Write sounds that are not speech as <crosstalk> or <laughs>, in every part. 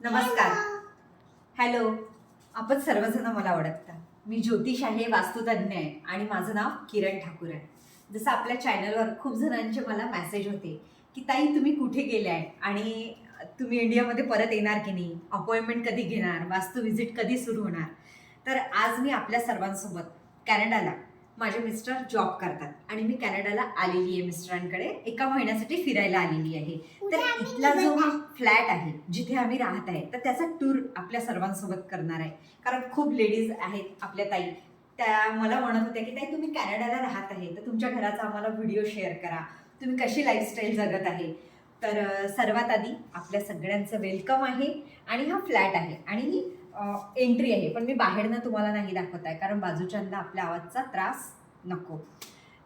नमस्कार. हॅलो आपण सर्वजण मला ओळखता. मी ज्योतिष आहे वास्तुतज्ञ आहे आणि माझं नाव किरण ठाकूर आहे. जसं आपल्या चॅनलवर खूप जणांचे मला मेसेज होते की ताई तुम्ही कुठे गेलाय? आणि तुम्ही इंडियामध्ये परत येणार की नाही? अपॉइंटमेंट कधी घेणार? वास्तू व्हिजिट कधी सुरू होणार? तर आज मी आपल्या सर्वांसोबत कॅनडाला माझे मिस्टर जॉब करतात. आणि मी कॅनडाला आलेली आहे मिस्टरांकडे. एका महिन्यासाठी फिरायला आलेली आहे. तर इथला जो फ्लॅट आहे जिथे आम्ही राहत आहे तर त्याचा टूर आपल्या सर्वांसोबत करणार आहे. कारण खूप लेडीज आहेत आपल्या ताई. त्या मला म्हणत होत्या की ताई तुम्ही कॅनडाला राहत आहे तर तुमच्या घराचा आम्हाला व्हिडिओ शेअर करा. तुम्ही कशी लाईफस्टाईल जगत आहे? तर सर्वात आधी आपल्या सगळ्यांचं वेलकम आहे आणि हा फ्लॅट आहे. आणि ही एंट्री आहे. पण मी बाहेरनं तुम्हाला नाही दाखवत आहे कारण बाजूच्यांना आपल्या आवाजचा त्रास नको.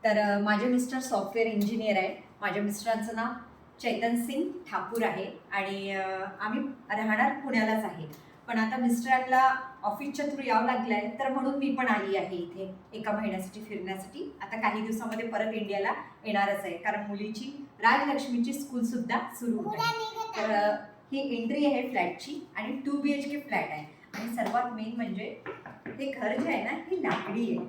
तर माझे मिस्टर सॉफ्टवेअर इंजिनियर आहे माझ्या मिस्टरांचं नाव चैतन सिंग ठाकूर आहे. आणि आम्ही राहणार पुण्यालाच आहे. पण आता मिस्टरांना ऑफिसच्या थ्रू यावं लागलं आहे तर म्हणून मी पण आली आहे इथे एका महिन्यासाठी फिरण्यासाठी. आता काही दिवसामध्ये परत इंडियाला येणारच आहे कारण मुलीची राजलक्ष्मीची स्कूलसुद्धा सुरू होत आहे. तर ही एंट्री आहे फ्लॅटची आणि two B H K flat आहे. आणि सर्वात मेन म्हणजे हे घर जे आहे ना ही लाकडी आहे.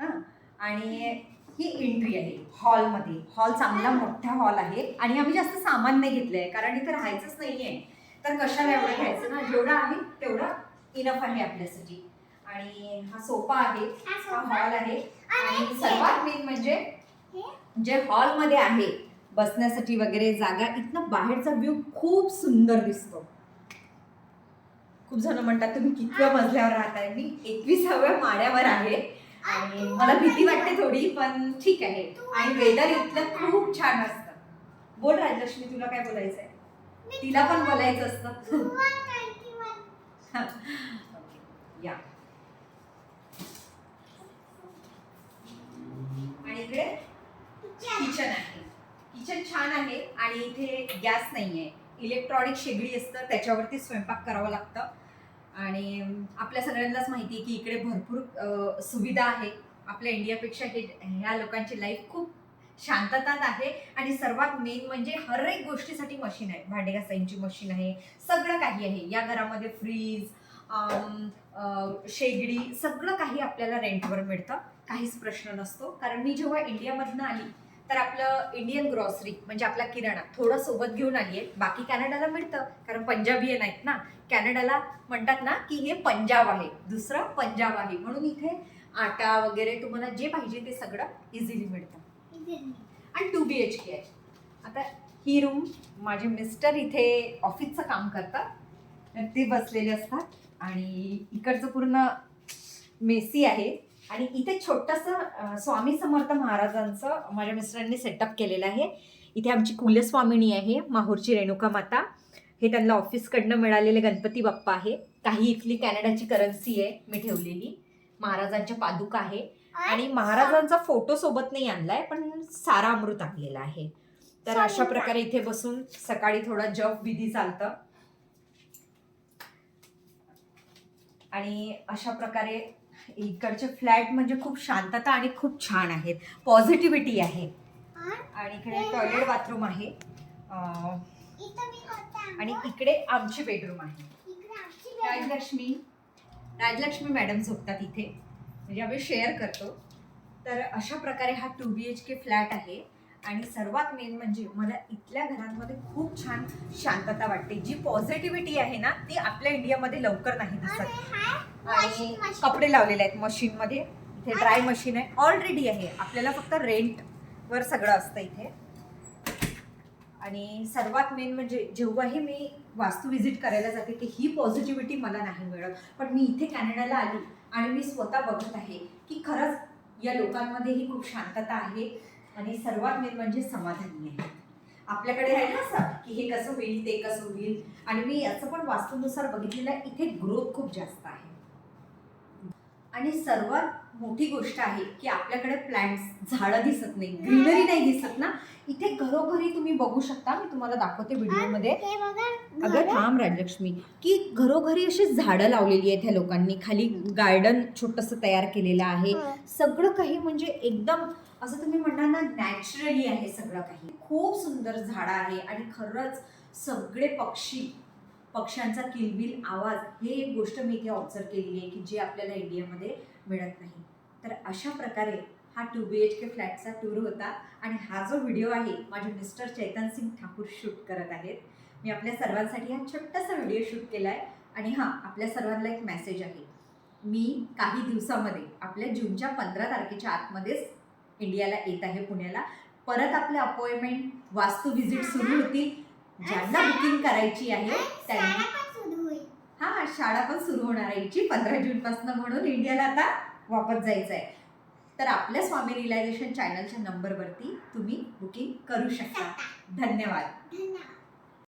हां? आणि ही एंट्री आहे हॉलमध्ये हॉल चांगला मोठा हॉल आहे. आणि आम्ही जास्त सामान नाही घेतलं आहे कारण इथं राहायचंच नाही आहे तर कशाला एवढं घ्यायचं ना? जेवढं आहे तेवढा इनफ आहे आपल्यासाठी. आणि हा सोफा आहे हा हॉल आहे. आणि सर्वात मेन म्हणजे जे हॉलमध्ये आहे बसण्यासाठी वगैरे जागा इथनं बाहेरचा व्ह्यू खूप सुंदर दिसतो. खूप जण म्हणतात तुम्ही कितव्या मजल्यावर राहताय? मी एकविसाव्या माळ्यावर आहे. आणि मला भीती वाटते थोडी पण ठीक आहे. आणि वेदर इथलं खूप छान असतं. बोल राजलक्ष्मी तुला काय बोलायचंय? तिला पण बोलायचं असतं. <laughs> या. आणि इकडे किचन आहे. किचन छान आहे आणि इथे गॅस नाही आहे इलेक्ट्रॉनिक शेगडी असतं त्याच्यावरती स्वयंपाक करावं लागतं. आणि आपल्या सगळ्यांनाच माहिती आहे की इकडे भरपूर सुविधा आहे. आपल्या इंडियापेक्षा हे ह्या लोकांची लाईफ खूप शांततात आहे. आणि सर्वात मेन म्हणजे हर एक गोष्टीसाठी मशीन आहे भांडे घासायची मशीन आहे सगळं काही आहे. या घरामध्ये फ्रीज शेगडी सगळं काही आपल्याला रेंटवर मिळतं. काहीच प्रश्न नसतो. कारण मी जेव्हा इंडियामधनं आली तर आपलं इंडियन ग्रॉसरी म्हणजे आपला किराणा थोडं सोबत घेऊन आली आहे बाकी कॅनडाला मिळतं कारण पंजाबी नाहीत ना. कॅनडाला म्हणतात ना की हे पंजाब आहे दुसरं पंजाब आहे. म्हणून इथे आटा वगैरे तुम्हाला जे पाहिजे ते सगळं इझिली मिळतं. आणि टू बी एच के आहे. आता ही रूम माझे मिस्टर इथे ऑफिसचं काम करतात. ते बसलेले असतात. आणि इकडचं पूर्ण मेसी आहे. आणि इथे छोटंसं स्वामी समर्थ महाराजांचं माझ्या मिस्टरांनी सेटअप केलेलं आहे. इथे आमची कुलस्वामिनी आहे माहूरची रेणुका माता. हे त्यांना ऑफिसकडनं मिळालेले गणपती बाप्पा आहे. काही इथली कॅनडाची करन्सी आहे मी ठेवलेली. महाराजांच्या पादुका आहे. आणि महाराजांचा फोटो सोबत नाही आणलाय पण सारा अमृत आणलेला आहे. तर अशा प्रकारे इथे बसून सकाळी थोडा जप विधी चालतं. आणि अशा प्रकारे इकडचे फ्लॅट म्हणजे खूप शांतता आणि खूप छान आहेत. पॉझिटिव्हिटी आहे. आणि इकडे टॉयलेट बाथरूम आहे. आणि इकडे आमची बेडरूम आहे. राजलक्ष्मी राजलक्ष्मी मॅडम झोपतात इथे. म्हणजे आम्ही शेअर करतो. तर अशा प्रकारे हा two B H K flat आहे. आणि सर्वात मेन म्हणजे मला इथल्या घरांमध्ये खूप छान शांतता वाटते. जी पॉझिटिव्हिटी आहे ना ती आपल्या इंडियामध्ये लवकर नाही दिसत. आणि कपडे लावलेले आहेत मशीनमध्ये. इथे ड्राय मशीन आहे. ऑलरेडी आहे. आपल्याला फक्त रेंटवर सगळं असतं इथे. आणि सर्वात मेन म्हणजे जेव्हाही मी वास्तू व्हिजिट करायला जाते की ही पॉझिटिव्हिटी मला नाही मिळत. पण मी इथे कॅनडाला आली आणि मी स्वतः बघत आहे की खरंच या लोकांमध्ये ही खूप शांतता आहे. आणि सर्वात मेन म्हणजे समाधानी आहे. आपल्याकडे आहे ना असं की हे कसं होईल ते कसं होईल? आणि मी याचं पण वास्तूनुसार बघितलेलं आहे इथे ग्रोथ खूप जास्त आहे. आणि सर्वात मोठी गोष्ट आहे की आपल्याकडे प्लांट्स झाडं दिसत नाही ग्रीनरी नाही दिसत ना? इथे घरोघरी तुम्ही बघू शकता. मी तुम्हाला दाखवते व्हिडिओमध्ये अगं थांब राजलक्ष्मी. की घरोघरी अशी झाडं लावलेली आहेत ह्या लोकांनी. खाली गार्डन छोटंसं तयार केलेलं आहे. सगळं काही म्हणजे एकदम असं तुम्ही म्हणणार ना नॅचरली आहे सगळं काही. खूप सुंदर झाडं आहे आणि खरंच सगळे पक्षी पक्ष्यांचा किलबिल आवाज हे एक गोष्ट मी इथे ऑब्झर्व केलेली आहे की जे आपल्याला इंडियामध्ये मिळत नाही. तर अशा प्रकारे हा टू बी एच के फ्लॅटचा टूर होता आणि हा जो व्हिडिओ आहे माझे मिस्टर चैतन सिंग ठाकूर शूट करत आहेत. मी आपल्या सर्वांसाठी हा छोटासा व्हिडिओ शूट केला आहे आणि हां आपल्या सर्वांना एक मेसेज आहे. मी काही दिवसामध्ये आपल्या जूनच्या पंधरा तारखेच्या आतमध्येच इंडियाला येत आहे पुण्याला. परत आपले अपॉइंटमेंट वास्तू व्हिजिट सुरू होतील. ज्यांना बुकिंग करायची आहे त्यांनी हा शाळा पण सुरू होणार आहे हिची पंधरा जूनपासून म्हणून इंडियाला आता वापस जायचं आहे तर आपल्या स्वामी रिलायझेशन चॅनलच्या नंबरवरती तुम्ही बुकिंग करू शकता. धन्यवाद. धन्यवाद.